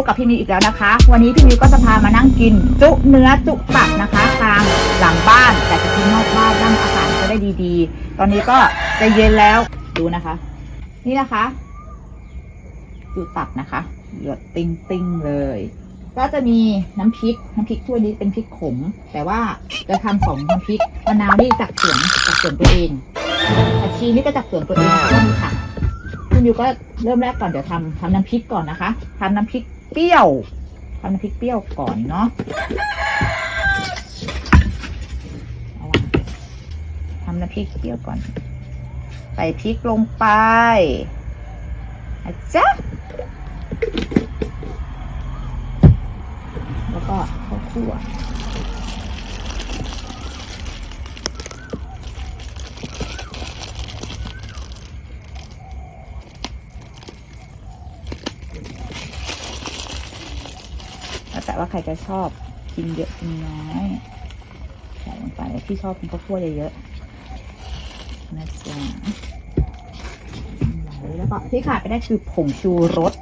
บกับพี่มิวอีกแล้วนะคะ วันนี้พี่มิวก็จะพามานั่งกิน จุเนื้อจุตับนะคะทางหลังบ้านแต่จะกินนอกบ้านนั่งอาหารก็ได้ดีๆ ตอนนี้ก็จะเย็นแล้วดูนะคะ นี่นะคะ จุตับนะคะหยดติ้งติ้งๆเลย ก็จะมีน้ำพริกน้ำพริกถ้วยนี้เป็นพริกขม แต่ว่าจะทำสองน้ำพริกมะนาวนี่จากสวนจากสวนตัวเองผักชีนี่ก็จากสวนตัวเองค่ะคุณยูก็เริ่มแรกก่อนเดี๋ยวทำทำน้ำพริกก่อนนะคะทำน้ำพริก เปรี้ยวทำน้ำพริกเปรี้ยวก่อนเนาะทำน้ำพริกเปรี้ยวก่อน ใส่พริกลงไปนะจ๊ะแล้วก็ข้าวคั่ว ว่าใครจะชอบกินเยอะกินน้อยใส่ลงไปที่ชอบกินข้าวคั่วเยอะๆนะจ๊ะแล้วก็ที่ขาดไปได้คือผงชูรส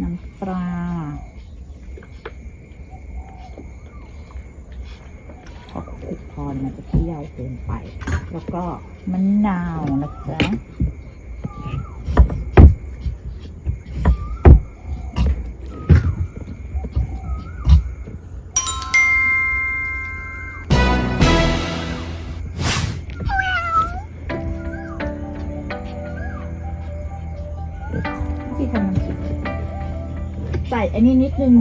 น้ำปลา พอคลุกพอมันจะเปรี้ยวเกินไป แล้ว ก็มะนาวนะจ๊ะที่ทำน้ำซุปใส่อันนี้นิดนึง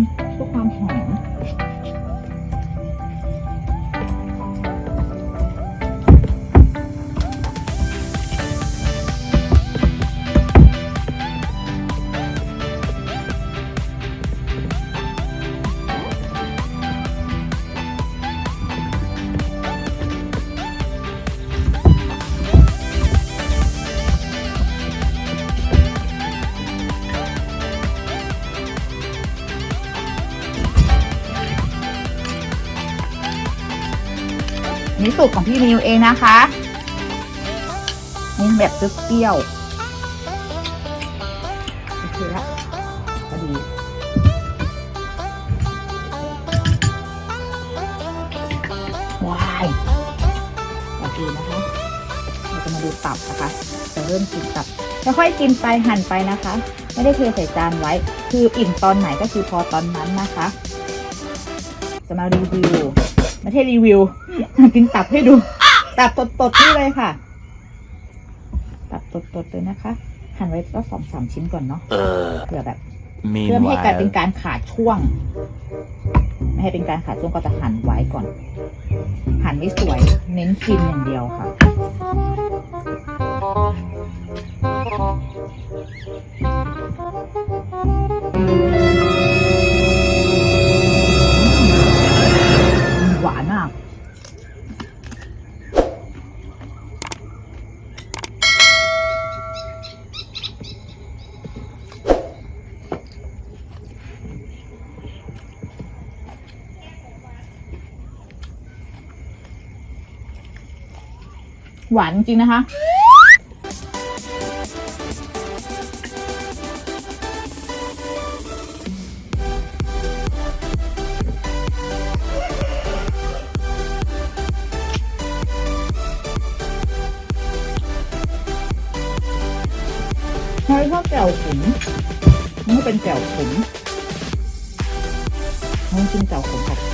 นี่สูตรของพี่มิวเองนะคะนี่แบบเปรี้ยวโอเคละพอดีว้ายโอเคนะคะเราจะมาดูตับนะคะจะเริ่มกินตับค่อยๆกินไปหั่นไปนะคะ ไม่ได้เทใส่จานไว้ คืออิ่มตอนไหนก็คือพอตอนนั้นนะคะ จะมารีวิวไม่ใช่รีวิว กินตับให้ดู ตับตดๆนี่เลยค่ะ ตับตดๆเลยนะคะ หั่นไว้ก็สองสามชิ้นก่อนเนาะ Uh, เผื่อแบบเพื่อไม่ให้กลายเป็น meanwhile, การขาดช่วง ไม่ให้เป็นการขาดช่วงก็จะหั่นไว้ก่อน หั่นไม่สวย เน้นกินอย่างเดียวค่ะ หวานจริงนะคะ ใครชอบแจ่วขมมันก็เป็นแจ่วขมมันริงแจ่วขมกับ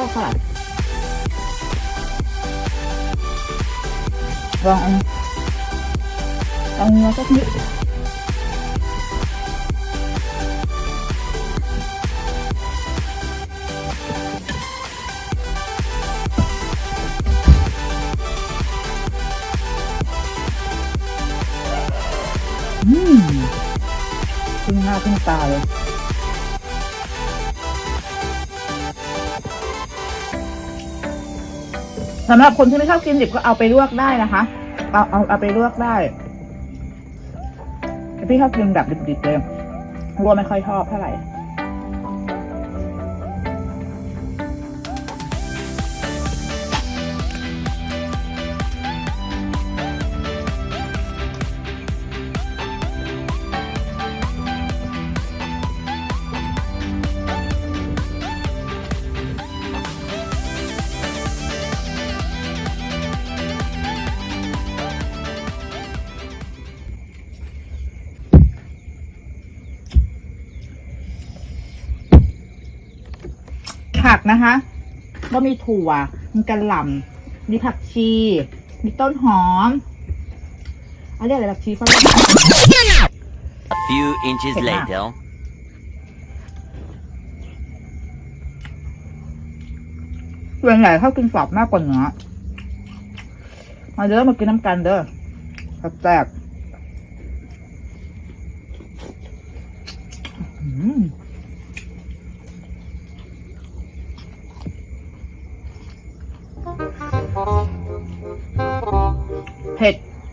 ดี๋ยวสลัดลองเอาเอาเนื้อสักนิดอืมขึ้นหน้าขึ้นตาเลย สำหรับคนที่ไม่ชอบกินดิบก็เอาไปลวกได้นะคะ เอาเอาเอาไปลวกได้แต่พี่ชอบกินแบบดิบๆเลยวัวไม่ค่อยชอบเท่าไหร่ กนะคะก็มีถั่ว มีกระหล่ำมีผักชี มีต้นหอมอะไรยกอะไรผักชีฝรั่ง A few inches Hey, Ma. later. ส่วนใหญ่เขากินกรอบมากกว่าเนื้อมาเด้อมากินน้ำกันเด้อแซ่บๆอืม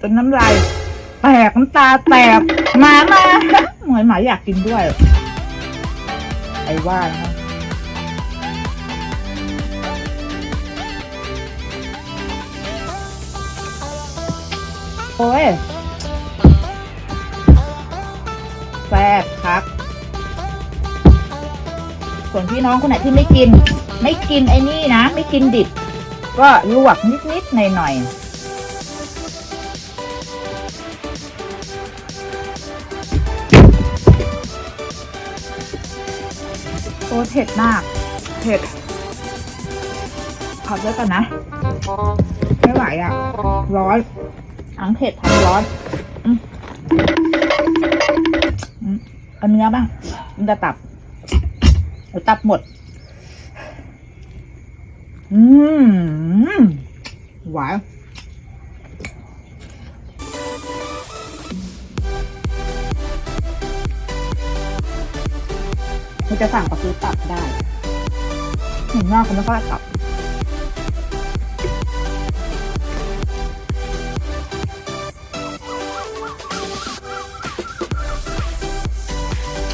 จนน้ำลายแตกน้ำตาแตกหมามาเหมือนหมาอยากกินด้วย ไอ้ว่านะโอ้ยแซ่บครับ ส่วนพี่น้องคนไหนที่ไม่กิน ไม่กินไอ้นี่นะ ไม่กินดิบก็ลวกนิดๆหน่อยๆ โอ้เผ็ดมาก เผ็ดขอด้วยกันนะ ไม่ไหวอะ ร้อนทั้งเผ็ดทั้งร้อนอืมเอาเนื้อบ้างมันจะตับเอาตับหมด อืมหวาน มันจะสั่งกับซื้อตับได้เห็นว่าเขาไม่ค่อยตับ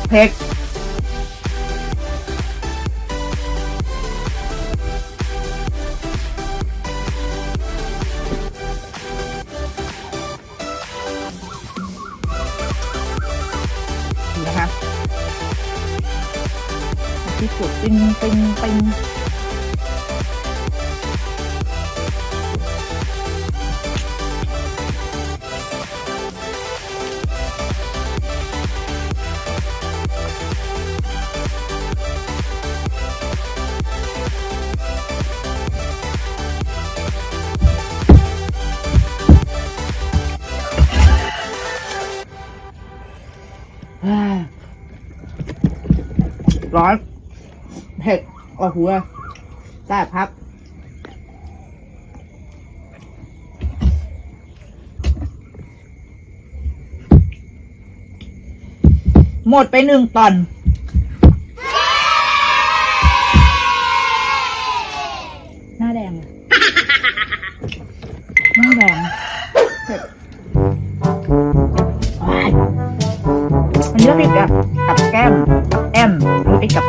เพ็ก ร้อนเผ็ดโอ้โหแซ่บครับหมดไปหนึ่งตอน หน้าแดงหน้าแดง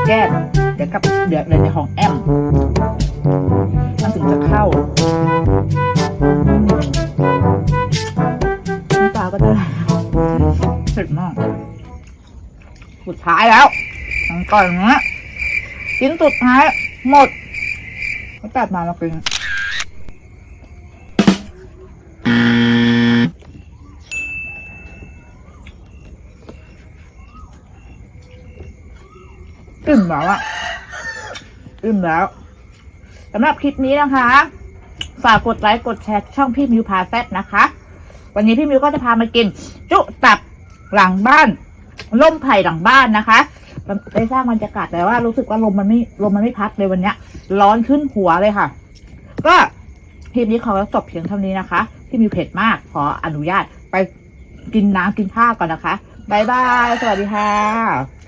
แก้มเดี๋ยวกับเดี๋ยวเลยในของแอมมันถึงจะเข้าอืมน้ำตาก็จะไหลเผ็ดมาก สุดท้ายแล้วต้องก่อนนะชิ้นสุดท้ายหมดเขาตัดมามากิน อิ่มแล้วอะอิ่มแล้วสำหรับคลิปนี้นะคะ ฝากกดไลค์กดแชร์ช่องพี่มิวพาแซดนะคะ วันนี้พี่มิวก็จะพามากิน จุตับหลังบ้านล่มไผ่หลังบ้านนะคะได้สร้างบรรยากาศแต่ว่ารู้สึกว่าลมมันไม่ลมมันไม่พัดเลยวันเนี้ย ร้อนขึ้นหัวเลยค่ะ ก็คลิปนี้ขอจบเพียงเท่านี้นะคะพี่มิวเผ็ดมากขออนุญาตไปกินน้ำกินข้าวก่อนนะคะบายบาย สวัสดีค่ะ